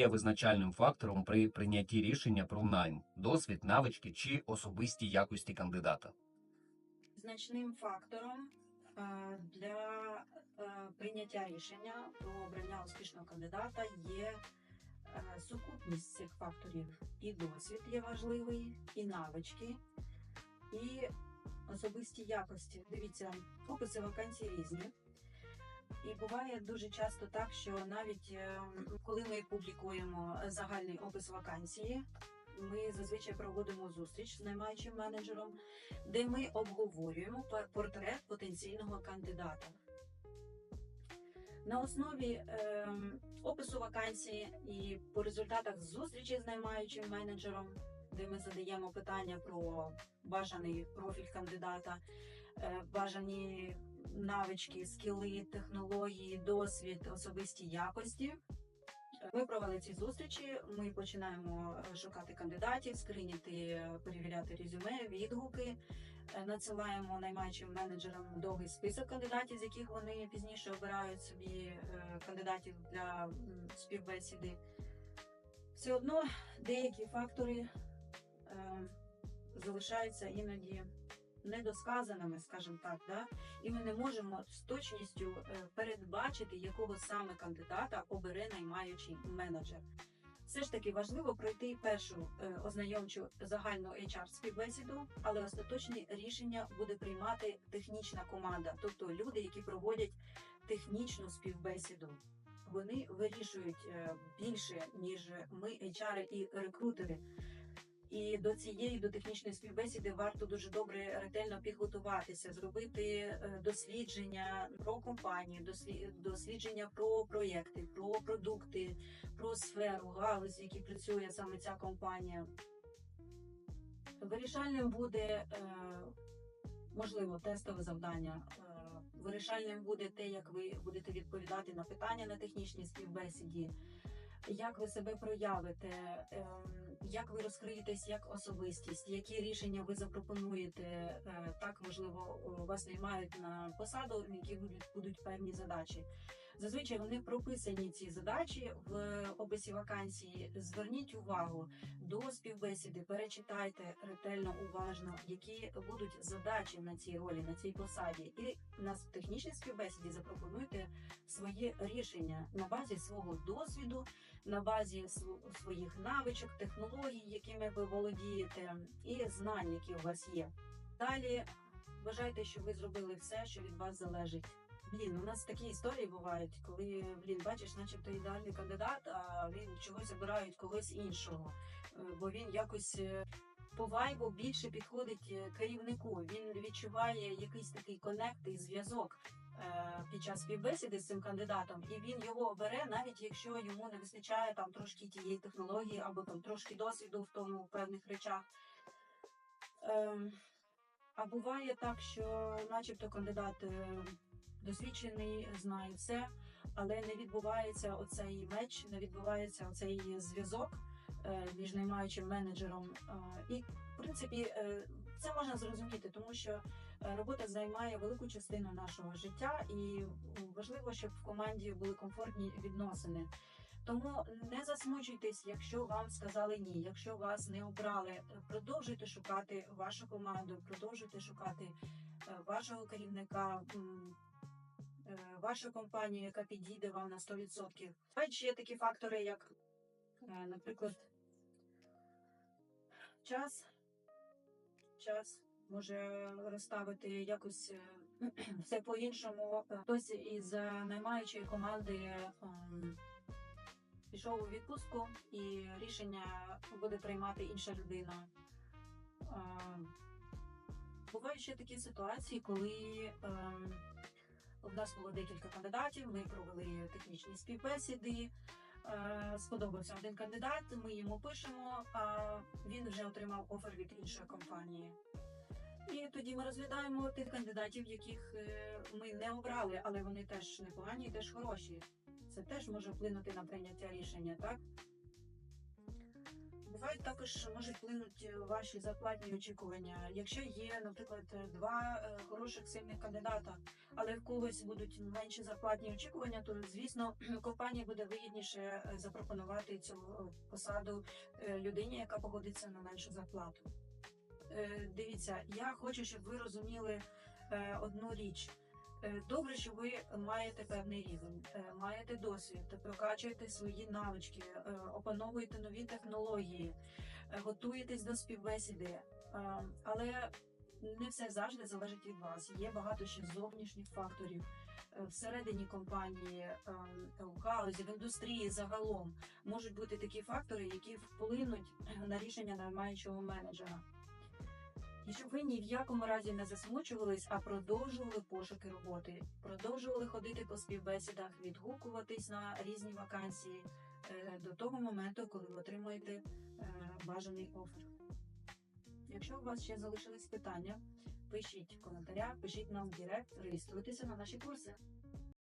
є визначальним фактором при прийнятті рішення про найм, досвід, навички чи особисті якості кандидата. Значним фактором е, для е, прийняття рішення про обрання успішного кандидата є е, сукупність цих факторів. І досвід є важливий, і навички, і особисті якості. Дивіться, описи вакансій різні. І буває дуже часто так, що навіть е, коли ми публікуємо загальний опис вакансії, ми зазвичай проводимо зустріч з наймаючим менеджером, де ми обговорюємо портрет потенційного кандидата. На основі е, опису вакансії і по результатах зустрічі з наймаючим менеджером, де ми задаємо питання про бажаний профіль кандидата, е, бажані навички, скіли, технології, досвід, особисті якості. Ми провели ці зустрічі. Ми починаємо е, шукати кандидатів, скриніти, е, перевіряти резюме, відгуки. Е, Надсилаємо наймаючим менеджерам довгий список кандидатів, з яких вони пізніше обирають собі кандидатів для співбесіди. Все одно деякі фактори залишаються іноді недосказаними, скажімо так, да? і ми не можемо з точністю е, передбачити, якого саме кандидата обере наймаючий менеджер. Все ж таки важливо пройти першу е, ознайомчу загальну HR співбесіду, але остаточні рішення буде приймати технічна команда, тобто люди, які проводять технічну співбесіду. Вони вирішують е, більше ніж ми, HR і рекрутери. І до цієї до технічної співбесіди варто дуже добре ретельно підготуватися, зробити е, дослідження про компанію, дослі- дослідження про проєкти, про продукти, про сферу, галузь, в якій працює саме ця компанія. Вирішальним буде е, можливо тестове завдання. Е, Вирішальним буде те, як ви будете відповідати на питання на технічній співбесіді, як ви себе проявите, ем, як ви розкриєтесь як особистість, які рішення ви запропонуєте. Е, Так, можливо, вас наймають на посаду, які будуть певні задачі. Зазвичай вони прописані ці задачі в описі вакансії. Зверніть увагу до співбесіди, перечитайте ретельно, уважно, які будуть задачі на цій ролі, на цій посаді, і на технічній співбесіді запропонуйте своє рішення на базі свого досвіду, на базі своїх навичок, технологій, якими ви володієте, і знань, які у вас є. Далі вважайте, що ви зробили все, що від вас залежить. Блін, у нас такі історії бувають, коли блін, бачиш, начебто ідеальний кандидат, а він чогось обирають когось іншого, Е, бо він якось е, по вайбу більше підходить е, керівнику. Він відчуває якийсь такий конект і зв'язок під час співбесіди з цим кандидатом, і він його обере, навіть якщо йому не вистачає там трошки тієї технології або там трошки досвіду в тому в певних речах. Ем, а буває так, що, начебто, кандидат досвідчений, знає все, але не відбувається оцей меч, не відбувається оцей зв'язок е, між наймаючим менеджером. Е, І, в принципі, е, це можна зрозуміти, тому що робота займає велику частину нашого життя, і важливо, щоб в команді були комфортні відносини. Тому не засмучуйтесь, якщо вам сказали ні, якщо вас не обрали, продовжуйте шукати вашу команду, продовжуйте шукати вашого керівника, вашу компанію, яка підійде вам на 100%. Бувають ще є такі фактори, як, е, наприклад, час. Час може розставити якось е, все по-іншому. Хтось із е, наймаючої команди пішов у відпустку, і рішення буде приймати інша людина. Бувають ще такі ситуації, коли ем, у нас було декілька кандидатів, ми провели технічні співбесіди. Е, Сподобався один кандидат, ми йому пишемо, а він вже отримав офер від іншої компанії. І тоді ми розглядаємо тих кандидатів, яких е, ми не обрали, але вони теж непогані теж хороші. Це теж може вплинути на прийняття рішення, так? Бувають також можуть вплинути ваші зарплатні очікування. Якщо є, наприклад, два е, хороших сильних кандидата, але в когось будуть менші зарплатні очікування, то звісно компанії буде вигідніше е, запропонувати цю е, посаду людині, яка погодиться на меншу зарплату. Дивіться, я хочу, щоб ви розуміли одну річ. Е, Добре, що ви маєте певний рівень, е, маєте досвід, прокачуєте свої навички, е, опановуєте нові технології, готуєтесь до співбесіди. Але не все завжди залежить від вас. Є багато ще зовнішніх факторів всередині компанії, в галузі, в індустрії загалом можуть бути такі фактори, які вплинуть на рішення наймаючого менеджера. І щоб ви ні в якому разі не засмучувались, а продовжували пошуки роботи, продовжували ходити по співбесідах, відгукуватись на різні вакансії е, до того моменту, коли ви отримаєте е, бажаний офер. Якщо у вас ще залишились питання, пишіть в коментарях, пишіть нам в Директ, реєструйтеся на наші курси.